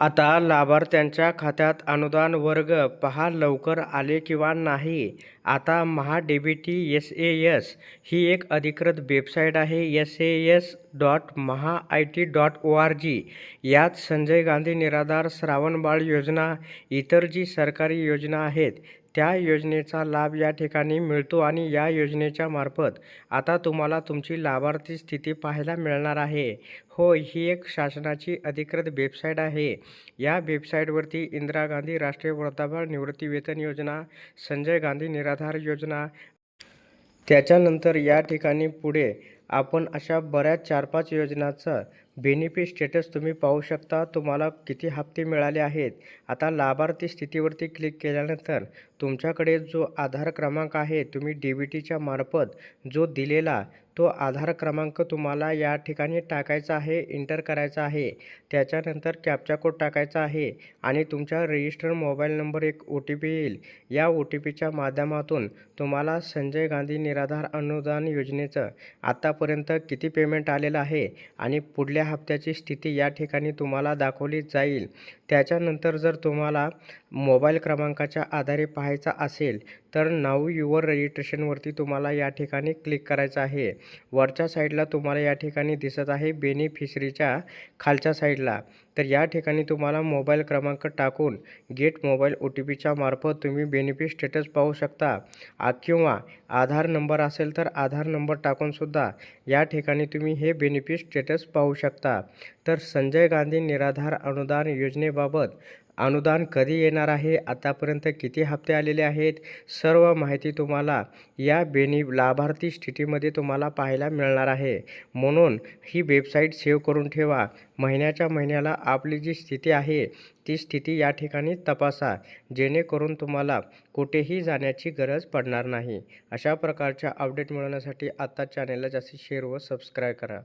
आता लाभार्थ्यांच्या खात्यात अनुदान वर्ग पहा लवकर आले किंवा नाही. आता Maha B T S A S ही एक अधिकृत वेबसाईट आहे. S A S dot Maha I T dot O R G. यात संजय गांधी निराधार श्रावणबाळ योजना इतर जी सरकारी योजना आहेत त्या योजनेचा लाभ या ठिकाणी मिळतो आणि या योजनेच्या मार्फत आता तुम्हाला तुमची लाभार्थी स्थिती पाहायला मिळणार आहे. हो ही एक शासनाची अधिकृत वेबसाईट आहे. या वेबसाईटवरती इंदिरा गांधी राष्ट्रीय वृद्धापकाळ निवृत्तीवेतन योजना संजय गांधी निराधार योजना. त्याच्यानंतर या ठिकाणी पुढे आपण अशा बऱ्याच चार पाच योजनाचं बेनिफिट स्टेटस तुम्ही पाहू शकता. तुम्हाला किती हप्ते मिळाले आहेत? आता लाभार्थी स्थितीवरती क्लिक केल्यानंतर तुमच्याकडे जो आधार क्रमांक आहे तुम्ही डी बी टीच्या मार्फत जो दिलेला तो आधार क्रमांक तुम्हाला या ठिकाणी टाकायचा आहे इंटर करायचा आहे. त्याच्यानंतर कॅप्चा कोड टाकायचा आहे आणि तुमच्या रजिस्टर मोबाईल नंबर एक ओ टी पी येईल. या ओ टी पीच्या माध्यमातून तुम्हाला संजय गांधी निराधार अनुदान योजनेचं आत्तापर्यंत किती पेमेंट आलेलं आहे आणि पुढल्या हप्त्याची स्थिती या ठिकाणी तुम्हाला दाखवली जाईल. त्याच्यानंतर जर तुम्हाला मोबाईल क्रमांकाच्या आधारे पाहायचा असेल तर नाऊ युवर रजिस्ट्रेशनवरती तुम्हाला या ठिकाणी क्लिक करायचं आहे. वरच्या साईडला तुम्हाला या ठिकाणी दिसत आहे बेनिफिशरीच्या खालच्या साईडला. तर या ठिकाणी तुम्हाला मोबाईल क्रमांक टाकून गेट मोबाईल ओ टी पीच्या मार्फत तुम्ही बेनिफिट स्टेटस पाहू शकता. किंवा आधार नंबर असेल तर आधार नंबर टाकूनसुद्धा या ठिकाणी तुम्ही हे बेनिफिट स्टेटस पाहू शकता. शकता. तर संजय गांधी निराधार अनुदान योजनेबाबत अनुदान कधी येणार आहे? आतापर्यंत किती हप्ते आलेले आहेत? सर्व माहिती तुम्हाला या बेनि लाभार्थी स्थितीमध्ये तुम्हाला पाहायला मिळणार आहे. म्हणून ही वेबसाईट सेव्ह करून ठेवा. महिन्याच्या महिन्याला आपली जी स्थिती आहे ती स्थिती या ठिकाणी तपासा. जेणेकरून तुम्हाला कुठेही जाण्याची गरज पडणार नाही. अशा प्रकारच्या अपडेट मिळवण्यासाठी आत्ता चॅनेलला जास्तीत शेअर व सबस्क्राईब करा.